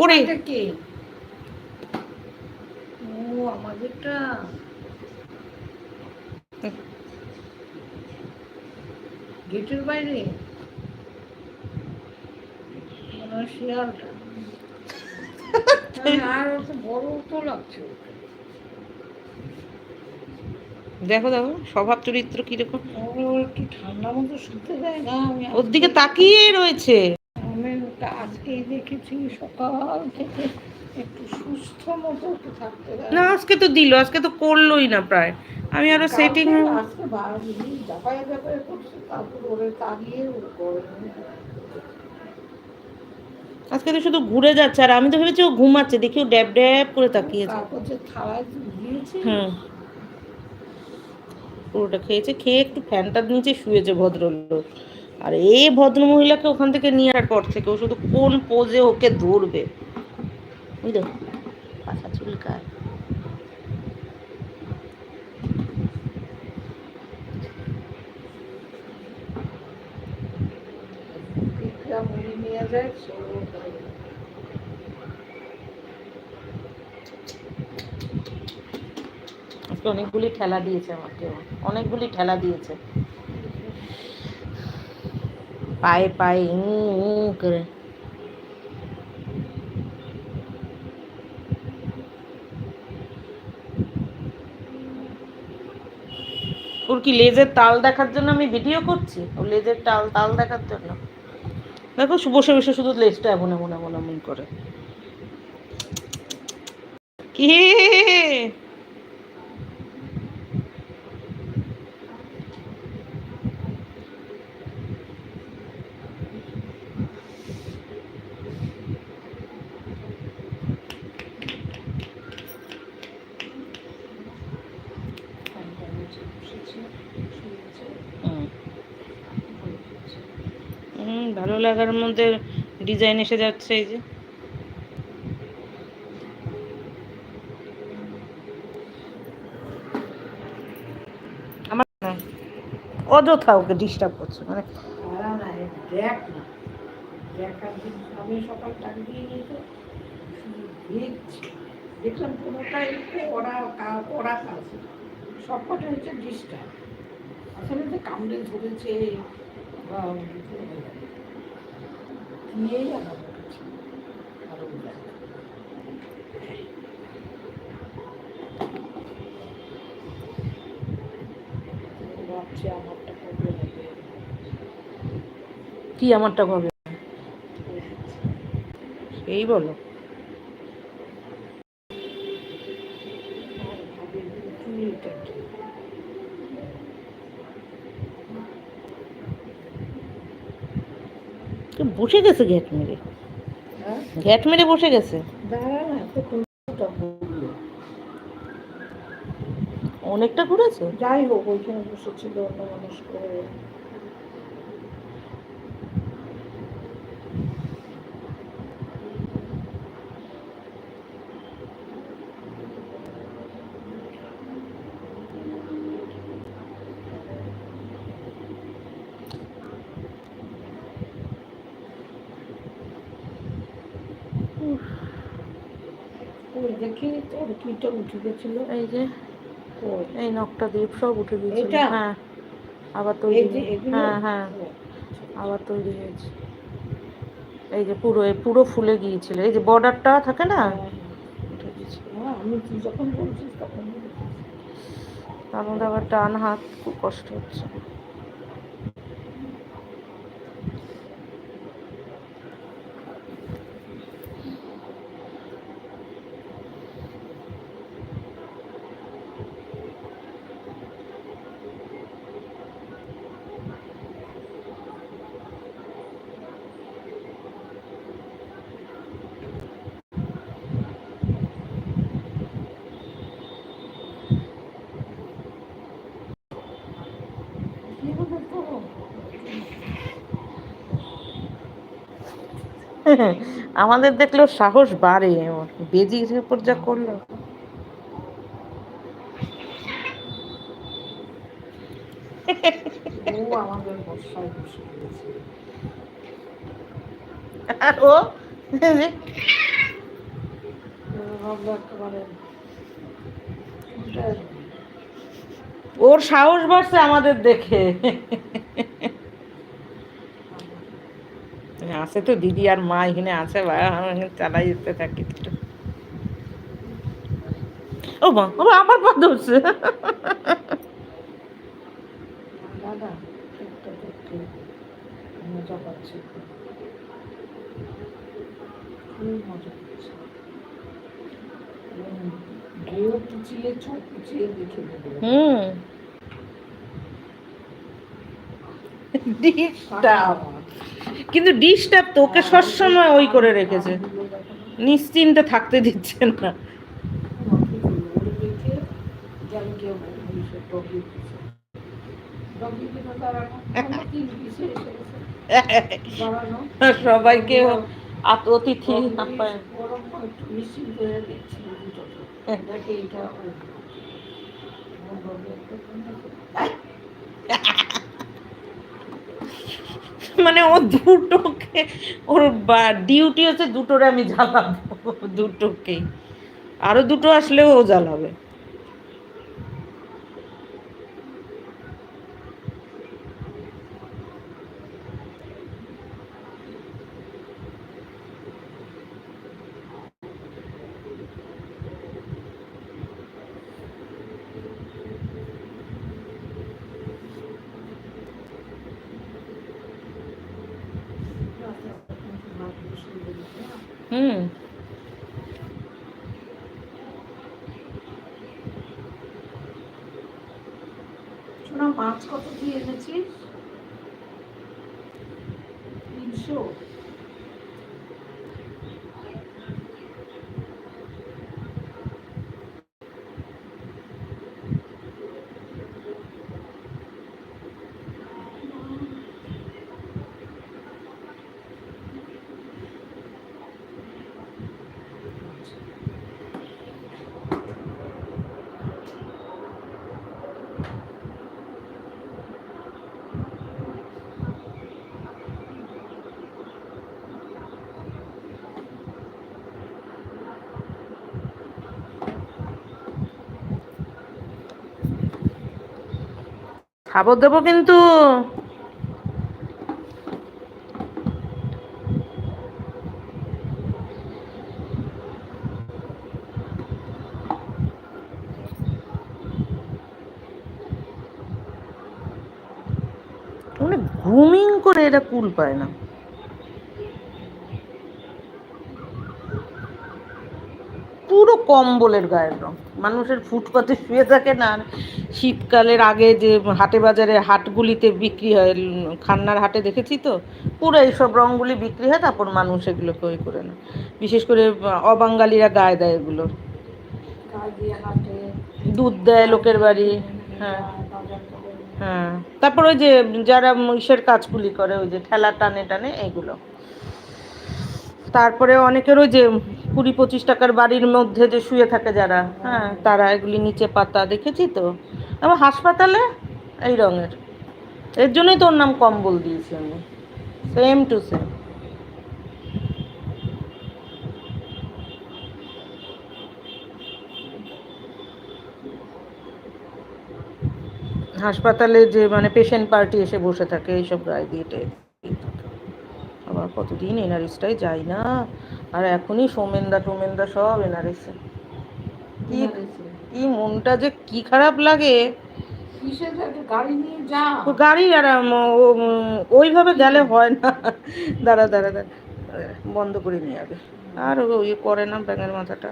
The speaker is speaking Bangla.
ওরে। কে? ও আমাদেরটা। গেটের বাইরে? শিয়ালটা। আর অত বড় তো লাগছে দেখো দেখো স্বভাব চরিত্র কীরকম? একটু ঠান্ডা মতো শুনতে দেয় না ওর দিকে তাকিয়ে রয়েছে। আজকেই দেখেছি সকাল থেকে একটু সুস্থ মতো ওকে থাকতে না আজকে তো দিল আজকে তো করলোই না প্রায়। আমি আরও সেটিং আজকে করছে তারপর ওরে তাড়িয়ে আজকে তো শুধু ঘুরে যাচ্ছে আর আমি তো ভেবেছি ও ঘুমাচ্ছে দেখি ও ড্যাব ড্যাব করে তাকিয়েছে। হুম। পুরোটা খেয়েছে খেয়ে একটু ফ্যানটার নিচে শুয়েছে ভদ্রলোক। আর এই ভদ্র মহিলাকে ওখান থেকে নিয়ে আসার পর থেকে ও শুধু কোন পোজে ওকে ধরবে? বুঝলো। আজকে অনেকগুলি ঠেলা দিয়েছে আমাকে অনেকগুলি ঠেলা দিয়েছে। পায়ে পায়ে উ করে। ওর কি লেজের তাল দেখার জন্য আমি ভিডিও করছি? ও লেজের তাল তাল দেখার জন্য? দেখো বসে বসে শুধু লেজটা এমন এমন এমন এমন করে। কি ফ্যানটার নিচে বসেছে, শুয়েছে, হুম বসেছে। হুম ভালো লাগার মধ্যে ডিজাইন এসে যাচ্ছে এই যে। আমার অযথা ওকে ডিস্টার্ব করছে মানে তারা না, এ দেখ না। দেখার আমি সকাল টাক দিয়ে নিত দেখলাম পুরোটাই পড়া কা- পড়া কাজ সব হচ্ছে ডিস্টার্ব আসলে তো কামড়ে ধরেছে বা আরও ভাবছি আমারটা কবে হবে। কি আমারটা ভাবে সেই বলো। বসে গেছে ঘ্যাট মেরে। ঘেট মেরে বসে গেছে। অনেকটা ঘুরেছে যাই হোক, ওইখানে বসেছিল অন্য মানুষ করে ওই দেখি কিটা উঠে গেছিল। এই যে এই নখটা দিয়ে সব উঠে এটা? হ্যাঁ আবার তৈরি হ্যাঁ হ্যাঁ আবার তৈরি হয়েছে। এই যে পুরো পুরো ফুলে গিয়েছিল। এই যে বর্ডারটা থাকে না? হ্যাঁ, উঠে গিয়েছিল হ্যাঁ, আমি যখন বলছিস তখন তার মধ্যে আবার ডান হাত খুব কষ্ট হচ্ছে। আমাদের দেখলেও সাহস বাড়ে। ওর বেজির উপর যা করল। ও আর ওর সাহস বাড়ছে আমাদের দেখে। আছে তো দিদি আর মা এখানে আছে চালাই যেতে থাকি ও মা ও মা, আমার পা ধরছে। দাদা মজা পাচ্ছে। মজা পাচ্ছে। এবং কুচিয়ে চোখ কুচিয়ে দেখে হুম। ডিস্টার্ব কিন্তু ডিস্টার্ব তো ওকে সবসময় ওই করে রেখেছে। নিশ্চিন্তে থাকতে দিচ্ছেন না। সবাইকে অতিথি আপ্যায়ন মানে ও দুটোকে, ওর বা ডিউটি হচ্ছে দুটোরে আমি জ্বালাবো দুটোকেই আরও দুটো আসলেও ও জ্বালাবে। হুম। শোনা মাছ কত দিয়ে এনেছিস? খাবার দেবো কিন্তু। ঘুমিং করে এটা কুল পায় না। পুরো কম্বলের গায়ের রং। মানুষের ফুটপাতে শুয়ে থাকে না। শীতকালের আগে যে হাটে বাজারে হাটগুলিতে বিক্রি হয় খান্নার হাটে দেখেছি তো? পুরো এইসব রঙগুলি বিক্রি হয় তারপর মানুষ এগুলোকে ওই করে না। বিশেষ করে আহ, অবাঙালিরা গায়ে দেয় এগুলো। দুধ দেয় লোকের বাড়ি হ্যাঁ। হ্যাঁ। তারপর ওই যে যারা ইসের কাজগুলি করে ওই যে ঠেলা টানে টানে এগুলো। তারপরে অনেকের ওই যে কুড়ি পঁচিশ টাকার বাড়ির মধ্যে যে শুয়ে থাকে যারা হ্যাঁ তারা এগুলি নিচে পাতা, দেখেছি তো? এবং হাসপাতালে এই রঙের। এর জন্যই তোর নাম কম্বল দিয়েছি আমি। সেম টু সেম হাসপাতালে যে মানে পেশেন্ট পার্টি এসে বসে থাকে, এইসব গায়ে দিয়ে আবার কতদিন এনআরএসটাই যাই না। আর এখনই সোমেনদা টোমেনদা সব এনারেছে কি কি মনটা যে কি খারাপ লাগে। গাড়ি আর ওইভাবে গেলে হয় না। দাঁড়া দাঁড়া দাঁড়া। বন্ধ করে নিয়ে যাবে আর ওই ইয়ে করে না ব্যাঙের মাথাটা।